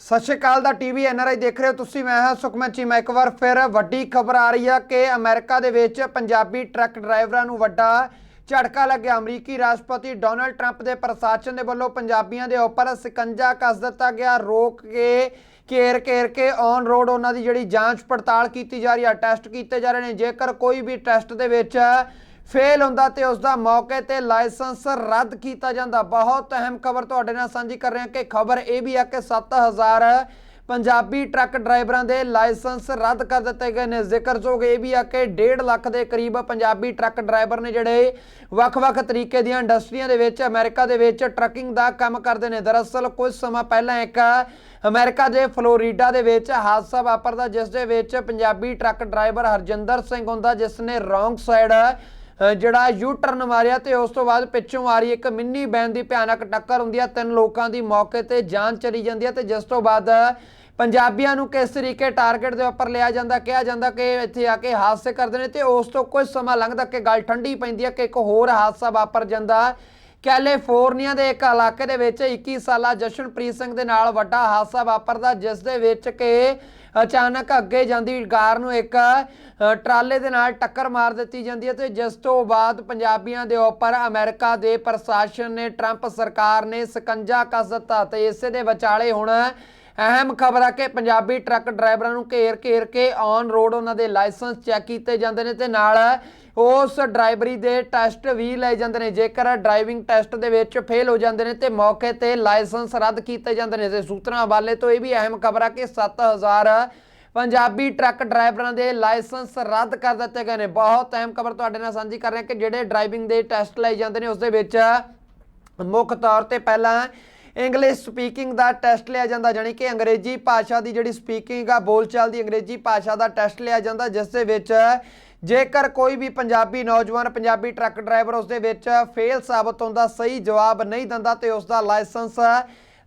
ਸਤਿ ਸ਼੍ਰੀ ਅਕਾਲ ਦਾ TV NRI ਦੇਖ ਰਹੇ ਹੋ ਤੁਸੀਂ, ਮੈਂ ਹਾਂ ਸੁਖਮਨ ਚੀਮਾ ਇੱਕ ਵਾਰ ਫਿਰ ਵੱਡੀ ਖਬਰ ਆ ਰਹੀ ਹੈ ਕਿ ਅਮਰੀਕਾ ਦੇ ਵਿੱਚ ਪੰਜਾਬੀ ਟਰੱਕ ਡਰਾਈਵਰਾਂ ਨੂੰ ਵੱਡਾ ਝਟਕਾ ਲੱਗਿਆ। ਅਮਰੀਕੀ ਰਾਸ਼ਟਰਪਤੀ ਡੋਨਲਡ ਟਰੰਪ ਦੇ ਪ੍ਰਸ਼ਾਸਨ ਦੇ ਵੱਲੋਂ ਪੰਜਾਬੀਆਂ ਦੇ ਉੱਪਰ ਸਿਕੰਜਾ ਕੱਸ ਦਿੱਤਾ ਗਿਆ। ਰੋਕ ਕੇ, ਘੇਰ ਘੇਰ ਕੇ ਔਨ ਰੋਡ ਉਹਨਾਂ ਦੀ ਜਿਹੜੀ ਜਾਂਚ ਪੜਤਾਲ ਕੀਤੀ ਜਾ ਰਹੀ ਹੈ ਟੈਸਟ ਕੀਤੇ ਜਾ ਰਹੇ ਨੇ। ਜੇਕਰ ਕੋਈ ਵੀ ਟੈਸਟ ਦੇ ਵਿੱਚ ਫੇਲ ਹੁੰਦਾ ਤੇ ਉਸ ਦਾ ਮੌਕੇ ਤੇ ਲਾਇਸੈਂਸ ਰੱਦ ਕੀਤਾ ਜਾਂਦਾ। ਬਹੁਤ ਅਹਿਮ ਖਬਰ ਤੁਹਾਡੇ ਨਾਲ ਸਾਂਝੀ ਕਰ ਰਹੇ ਹਾਂ ਕਿ ਖਬਰ ਇਹ ਵੀ ਹੈ ਕਿ 7000 ਪੰਜਾਬੀ ਟਰੱਕ ਡਰਾਈਵਰਾਂ ਦੇ ਲਾਇਸੈਂਸ ਰੱਦ ਕਰ ਦਿੱਤੇ ਗਏ ਨੇ। ਜ਼ਿਕਰਯੋਗ ਇਹ ਵੀ ਆ ਕਿ 1.5 ਲੱਖ ਦੇ ਕਰੀਬ ਪੰਜਾਬੀ ਟਰੱਕ ਡਰਾਈਵਰ ਨੇ ਜਿਹੜੇ ਵੱਖ-ਵੱਖ ਤਰੀਕੇ ਦੀਆਂ ਇੰਡਸਟਰੀਆਂ ਦੇ ਵਿੱਚ, ਅਮਰੀਕਾ ਦੇ ਵਿੱਚ ਟਰੱਕਿੰਗ ਦਾ ਕੰਮ ਕਰਦੇ ਨੇ। ਦਰਅਸਲ ਕੁਝ ਸਮਾਂ ਪਹਿਲਾਂ ਇੱਕ ਅਮਰੀਕਾ ਦੇ ਫਲੋਰੀਡਾ ਦੇ ਵਿੱਚ ਹਾਦਸਾ ਵਾਪਰਦਾ, ਜਿਸ ਦੇ ਵਿੱਚ ਪੰਜਾਬੀ ਟਰੱਕ ਡਰਾਈਵਰ ਹਰਜਿੰਦਰ ਸਿੰਘ ਹੁੰਦਾ, ਜਿਸ ਨੇ ਰੋਂਗ ਸਾਈਡ ਜਿਹੜਾ ਯੂ ਟਰਨ ਮਾਰਿਆ ਤੇ ਉਸ ਤੋਂ ਬਾਅਦ ਪਿੱਛੋਂ ਆ ਰਹੀ ਇੱਕ ਮਿੰਨੀ ਬੈਨ ਦੀ ਭਿਆਨਕ ਟੱਕਰ ਹੁੰਦੀ ਹੈ ਤਿੰਨ ਲੋਕਾਂ ਦੀ ਮੌਕੇ ਤੇ ਜਾਨ ਚਲੀ ਜਾਂਦੀ ਹੈ ਤੇ ਜਿਸ ਤੋਂ ਬਾਅਦ ਪੰਜਾਬੀਆਂ ਨੂੰ ਕਿਸ ਤਰੀਕੇ ਟਾਰਗੇਟ ਦੇ ਉੱਪਰ ਲਿਆ ਜਾਂਦਾ, ਕਿਹਾ ਜਾਂਦਾ ਕਿ ਇੱਥੇ ਆ ਕੇ ਹਾਦਸੇ ਕਰਦੇ ਨੇ ਤੇ ਉਸ ਤੋਂ ਕੁਝ ਸਮਾਂ ਲੰਘਦਾ ਕਿ ਗੱਲ ਠੰਡੀ ਪੈਂਦੀ ਹੈ ਕਿ ਇੱਕ ਹੋਰ ਹਾਦਸਾ ਵਾਪਰ ਜਾਂਦਾ। ਕੈਲੀਫੋਰਨੀਆ ਦੇ ਇੱਕ ਇਲਾਕੇ ਦੇ ਵਿੱਚ 21 ਸਾਲਾ ਜਸ਼ਨਪ੍ਰੀਤ ਸਿੰਘ ਦੇ ਨਾਲ ਵੱਡਾ ਹਾਦਸਾ ਵਾਪਰਦਾ, ਜਿਸ ਦੇ ਵਿੱਚ ਕਿ ਅਚਾਨਕ ਅੱਗੇ ਜਾਂਦੀ ਕਾਰ ਨੂੰ ਇੱਕ ਟਰਾਲੇ ਦੇ ਨਾਲ ਟੱਕਰ ਮਾਰ ਦਿੱਤੀ ਜਾਂਦੀ ਹੈ ਤੇ ਜਿਸ ਤੋਂ ਬਾਅਦ ਪੰਜਾਬੀਆਂ ਦੇ ਉੱਪਰ ਅਮਰੀਕਾ ਦੇ ਪ੍ਰਸ਼ਾਸਨ ਨੇ, ਟਰੰਪ ਸਰਕਾਰ ਨੇ ਸਕੰਜਾ ਕੱਸ ਦਿੱਤਾ ਤੇ ਇਸੇ ਦੇ ਵਿਚਾਲੇ ਹੁਣ ਅਹਿਮ ਖਬਰ ਆ ਕਿ ਪੰਜਾਬੀ ਟਰੱਕ ਡਰਾਈਵਰਾਂ ਨੂੰ ਘੇਰ ਘੇਰ ਕੇ ਔਨ ਰੋਡ ਉਹਨਾਂ ਦੇ ਲਾਇਸੈਂਸ ਚੈੱਕ ਕੀਤੇ ਜਾਂਦੇ ਨੇ ਤੇ ਨਾਲ ਉਸ ਡਰਾਈਵਰੀ ਦੇ ਟੈਸਟ ਵੀ ਲਏ ਜਾਂਦੇ ਨੇ। ਜੇਕਰ ਡਰਾਈਵਿੰਗ ਟੈਸਟ ਦੇ ਵਿੱਚ ਫੇਲ ਹੋ ਜਾਂਦੇ ਨੇ ਤੇ ਮੌਕੇ ਤੇ ਲਾਇਸੈਂਸ ਰੱਦ ਕੀਤੇ ਜਾਂਦੇ ਨੇ। ਤੇ ਸੂਤਰਾਂ ਹਵਾਲੇ ਤੋਂ ਇਹ ਵੀ ਅਹਿਮ ਖਬਰ ਆ ਕਿ 7000 ਪੰਜਾਬੀ ਟਰੱਕ ਡਰਾਈਵਰਾਂ ਦੇ ਲਾਇਸੈਂਸ ਰੱਦ ਕਰ ਦਿੱਤੇ ਗਏ ਨੇ। ਬਹੁਤ ਅਹਿਮ ਖਬਰ ਤੁਹਾਡੇ ਨਾਲ ਸਾਂਝੀ ਕਰ ਰਹੇ ਹਾਂ ਕਿ ਜਿਹੜੇ ਡਰਾਈਵਿੰਗ ਦੇ ਟੈਸਟ ਲਏ ਜਾਂਦੇ ਨੇ, ਉਸ ਦੇ ਵਿੱਚ ਮੁੱਖ ਤੌਰ ਤੇ ਪਹਿਲਾਂ ਇੰਗਲਿਸ਼ ਸਪੀਕਿੰਗ ਦਾ ਟੈਸਟ ਲਿਆ ਜਾਂਦਾ ਜਾਨੀ ਕਿ ਅੰਗਰੇਜ਼ੀ ਭਾਸ਼ਾ ਦੀ ਜਿਹੜੀ ਸਪੀਕਿੰਗ ਆ ਬੋਲਚਾਲ ਦੀ ਅੰਗਰੇਜ਼ੀ ਭਾਸ਼ਾ ਦਾ ਟੈਸਟ ਲਿਆ ਜਾਂਦਾ, ਜਿਸ ਦੇ ਵਿੱਚ ਜੇਕਰ ਕੋਈ ਵੀ ਪੰਜਾਬੀ ਨੌਜਵਾਨ, ਪੰਜਾਬੀ ਟਰੱਕ ਡਰਾਈਵਰ ਉਸ ਦੇ ਵਿੱਚ ਫੇਲ ਸਾਬਤ ਹੁੰਦਾ, ਸਹੀ ਜਵਾਬ ਨਹੀਂ ਦਿੰਦਾ ਤੇ ਉਸ ਦਾ ਲਾਇਸੈਂਸ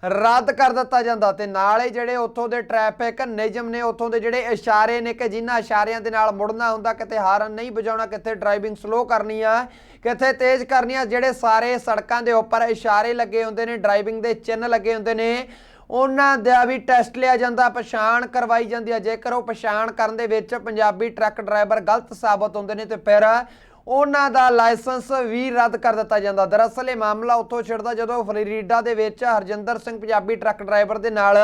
ਰੱਦ ਕਰ ਦਿੱਤਾ ਜਾਂਦਾ ਤੇ ਨਾਲ ਹੀ ਜਿਹੜੇ ਉੱਥੋਂ ਦੇ ਟ੍ਰੈਫਿਕ ਨਿਯਮ ਨੇ, ਉੱਥੋਂ ਦੇ ਜਿਹੜੇ ਇਸ਼ਾਰੇ ਨੇ ਕਿ ਜਿਨ੍ਹਾਂ ਇਸ਼ਾਰਿਆਂ ਦੇ ਨਾਲ ਮੁੜਨਾ ਹੁੰਦਾ, ਕਿਤੇ ਹਾਰਨ ਨਹੀਂ ਵਜਾਉਣਾ ਕਿਤੇ ਡਰਾਈਵਿੰਗ ਸਲੋ ਕਰਨੀ ਆ, ਕਿੱਥੇ ਤੇਜ਼ ਕਰਨੀ ਆ, ਜਿਹੜੇ ਸਾਰੇ ਸੜਕਾਂ ਦੇ ਉੱਪਰ ਇਸ਼ਾਰੇ ਲੱਗੇ ਹੁੰਦੇ ਨੇ ਡਰਾਈਵਿੰਗ ਦੇ ਚਿੰਨ੍ਹ ਲੱਗੇ ਹੁੰਦੇ ਨੇ, ਉਹਨਾਂ ਦਾ ਵੀ ਟੈਸਟ ਲਿਆ ਜਾਂਦਾ, ਪਛਾਣ ਕਰਵਾਈ ਜਾਂਦੀ ਹੈ ਜੇਕਰ ਉਹ ਪਛਾਣ ਕਰਨ ਦੇ ਵਿੱਚ ਪੰਜਾਬੀ ਟਰੱਕ ਡਰਾਈਵਰ ਗਲਤ ਸਾਬਤ ਹੁੰਦੇ ਨੇ ਤੇ ਫਿਰ ਉਹਨਾਂ ਦਾ ਲਾਇਸੈਂਸ ਵੀ ਰੱਦ ਕਰ ਦਿੱਤਾ ਜਾਂਦਾ। ਦਰਅਸਲ ਇਹ ਮਾਮਲਾ ਉੱਥੋਂ ਛਿੜਦਾ ਜਦੋਂ ਫਲੋਰੀਡਾ ਦੇ ਵਿੱਚ ਹਰਜਿੰਦਰ ਸਿੰਘ ਪੰਜਾਬੀ ਟਰੱਕ ਡਰਾਈਵਰ ਦੇ ਨਾਲ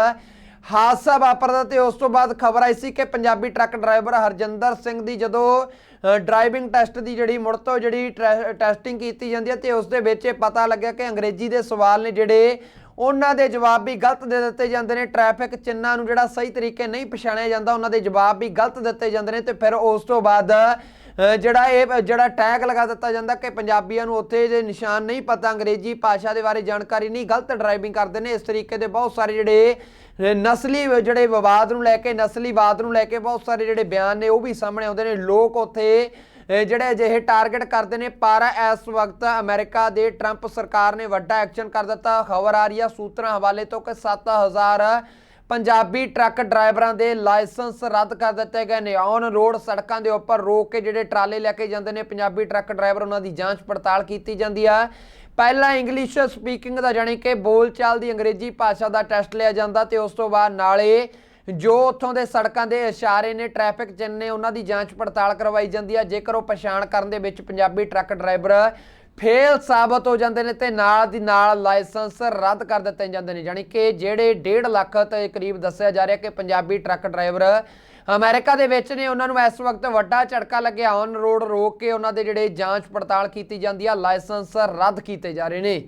ਹਾਦਸਾ ਵਾਪਰਦਾ ਤੇ ਉਸ ਤੋਂ ਬਾਅਦ ਖਬਰ ਆਈ ਸੀ ਕਿ ਪੰਜਾਬੀ ਟਰੱਕ ਡਰਾਈਵਰ ਹਰਜਿੰਦਰ ਸਿੰਘ ਦੀ ਜਦੋਂ ਡਰਾਈਵਿੰਗ ਟੈਸਟ ਦੀ ਜਿਹੜੀ ਮੁੜ ਤੋਂ ਜਿਹੜੀ ਟੈਸਟਿੰਗ ਕੀਤੀ ਜਾਂਦੀ ਹੈ ਤੇ ਉਸ ਦੇ ਵਿੱਚ ਇਹ ਪਤਾ ਲੱਗਿਆ ਕਿ ਅੰਗਰੇਜ਼ੀ ਦੇ ਸਵਾਲ ਨੇ ਜਿਹੜੇ ਉਹਨਾਂ ਦੇ ਜਵਾਬ ਵੀ ਗਲਤ ਦੇ ਦਿੱਤੇ ਜਾਂਦੇ ਨੇ। ਟ੍ਰੈਫਿਕ ਚਿੰਨਾਂ ਨੂੰ ਜਿਹੜਾ ਸਹੀ ਤਰੀਕੇ ਨਹੀਂ ਪਛਾਣਿਆ ਜਾਂਦਾ, ਉਹਨਾਂ ਦੇ ਜਵਾਬ ਵੀ ਗਲਤ ਦਿੱਤੇ ਜਾਂਦੇ ਨੇ ਤੇ ਫਿਰ ਉਸ ਤੋਂ ਬਾਅਦ ਜਿਹੜਾ ਇਹ, ਜਿਹੜਾ ਟੈਗ ਲਗਾ ਦਿੱਤਾ ਜਾਂਦਾ ਕਿ ਪੰਜਾਬੀਆਂ ਨੂੰ ਉੱਥੇ ਦੇ ਨਿਸ਼ਾਨ ਨਹੀਂ ਪਤਾ, ਅੰਗਰੇਜ਼ੀ ਭਾਸ਼ਾ ਦੇ ਬਾਰੇ ਜਾਣਕਾਰੀ ਨਹੀਂ, ਗਲਤ ਡਰਾਈਵਿੰਗ ਕਰਦੇ ਨੇ, ਇਸ ਤਰੀਕੇ ਦੇ ਬਹੁਤ ਸਾਰੇ ਜਿਹੜੇ ਨਸਲੀ ਜਿਹੜੇ ਵਿਵਾਦ ਨੂੰ ਲੈ ਕੇ ਨਸਲੀਵਾਦ ਨੂੰ ਲੈ ਕੇ ਬਹੁਤ ਸਾਰੇ ਜਿਹੜੇ ਬਿਆਨ ਨੇ ਉਹ ਵੀ ਸਾਹਮਣੇ ਆਉਂਦੇ ਨੇ। ਲੋਕ ਉੱਥੇ ਜਿਹੜੇ ਅਜਿਹੇ ਟਾਰਗੇਟ ਕਰਦੇ ਨੇ, ਪਰ ਇਸ ਵਕਤ ਅਮਰੀਕਾ ਦੇ ਟਰੰਪ ਸਰਕਾਰ ਨੇ ਵੱਡਾ ਐਕਸ਼ਨ ਕਰ ਦਿੱਤਾ। ਖਬਰ ਆ ਰਹੀ ਆ ਸੂਤਰਾਂ ਹਵਾਲੇ ਤੋਂ ਕਿ 7000 ਪੰਜਾਬੀ ਟਰੱਕ ਡਰਾਈਵਰਾਂ ਦੇ ਲਾਇਸੈਂਸ ਰੱਦ ਕਰ ਦਿੱਤੇ ਗਏ ਨੇ। ਔਨ ਰੋਡ ਸੜਕਾਂ ਦੇ ਉੱਪਰ ਰੋਕ ਕੇ ਜਿਹੜੇ ਟਰਾਲੇ ਲੈ ਕੇ ਜਾਂਦੇ ਨੇ, ਪੰਜਾਬੀ ਟਰੱਕ ਡਰਾਈਵਰ ਉਹਨਾਂ ਦੀ ਜਾਂਚ ਪੜਤਾਲ ਕੀਤੀ ਜਾਂਦੀ ਆ। ਪਹਿਲਾਂ ਇੰਗਲਿਸ਼ ਸਪੀਕਿੰਗ ਦਾ ਜਾਣੀ ਕਿ ਬੋਲਚਾਲ ਦੀ ਅੰਗਰੇਜ਼ੀ ਭਾਸ਼ਾ ਦਾ ਟੈਸਟ ਲਿਆ ਜਾਂਦਾ ਤੇ ਉਸ ਤੋਂ ਬਾਅਦ ਨਾਲੇ ਜੋ ਉੱਥੋਂ ਦੇ ਸੜਕਾਂ ਦੇ ਇਸ਼ਾਰੇ ਨੇ, ਟ੍ਰੈਫਿਕ ਚਿੰਨ੍ਹ ਨੇ ਉਹਨਾਂ ਦੀ ਜਾਂਚ ਪੜਤਾਲ ਕਰਵਾਈ ਜਾਂਦੀ ਆ। ਜੇਕਰ ਉਹ ਪਛਾਣ ਕਰਨ ਦੇ ਵਿੱਚ ਪੰਜਾਬੀ ਟਰੱਕ ਡਰਾਈਵਰ ਫੇਲ ਸਾਬਤ ਹੋ ਜਾਂਦੇ ਨੇ ਤੇ ਨਾਲ ਦੀ ਨਾਲ ਲਾਇਸੈਂਸ ਰੱਦ ਕਰ ਦਿੱਤੇ ਜਾਂਦੇ ਨੇ। ਯਾਨੀ ਕਿ ਜਿਹੜੇ 1.5 ਲੱਖ ਤੇ ਕਰੀਬ ਦੱਸਿਆ ਜਾ ਰਿਹਾ ਕਿ ਪੰਜਾਬੀ ਟਰੱਕ ਡਰਾਈਵਰ ਅਮਰੀਕਾ ਦੇ ਵਿੱਚ ਨੇ, ਉਹਨਾਂ ਨੂੰ ਇਸ ਵਕਤ ਵੱਡਾ ਝਟਕਾ ਲੱਗਿਆ। ਔਨ ਰੋਡ ਰੋਕ ਕੇ ਉਹਨਾਂ ਦੇ ਜਿਹੜੇ ਜਾਂਚ ਪੜਤਾਲ ਕੀਤੀ ਜਾਂਦੀ ਆ, ਲਾਇਸੈਂਸ ਰੱਦ ਕੀਤੇ ਜਾ ਰਹੇ ਨੇ।